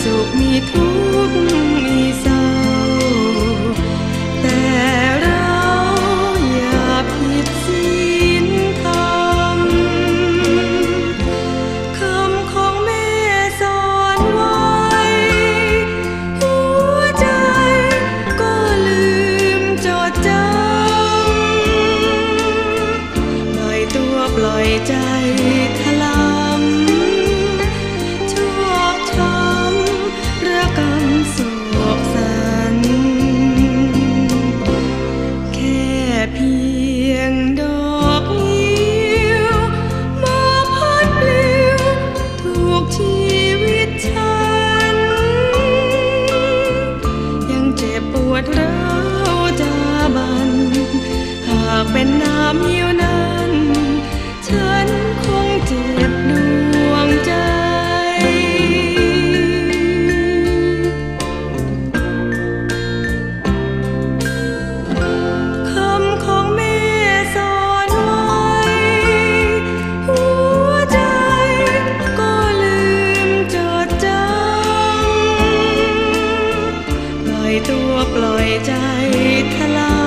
สุขมีทุกข์มีเศร้า แต่เราอย่าผิดศีลธรรมคำของแม่สอนไว้หัวใจก็ลืมจดจำปล่อยตัวปล่อยใจ็นน้ำเยี่ยนั้น ฉันคงเจ็บดวงใจ คำของแม่สอนไว้หัวใจก็ลืมจดจำปล่อยตัวปล่อยใจทลาย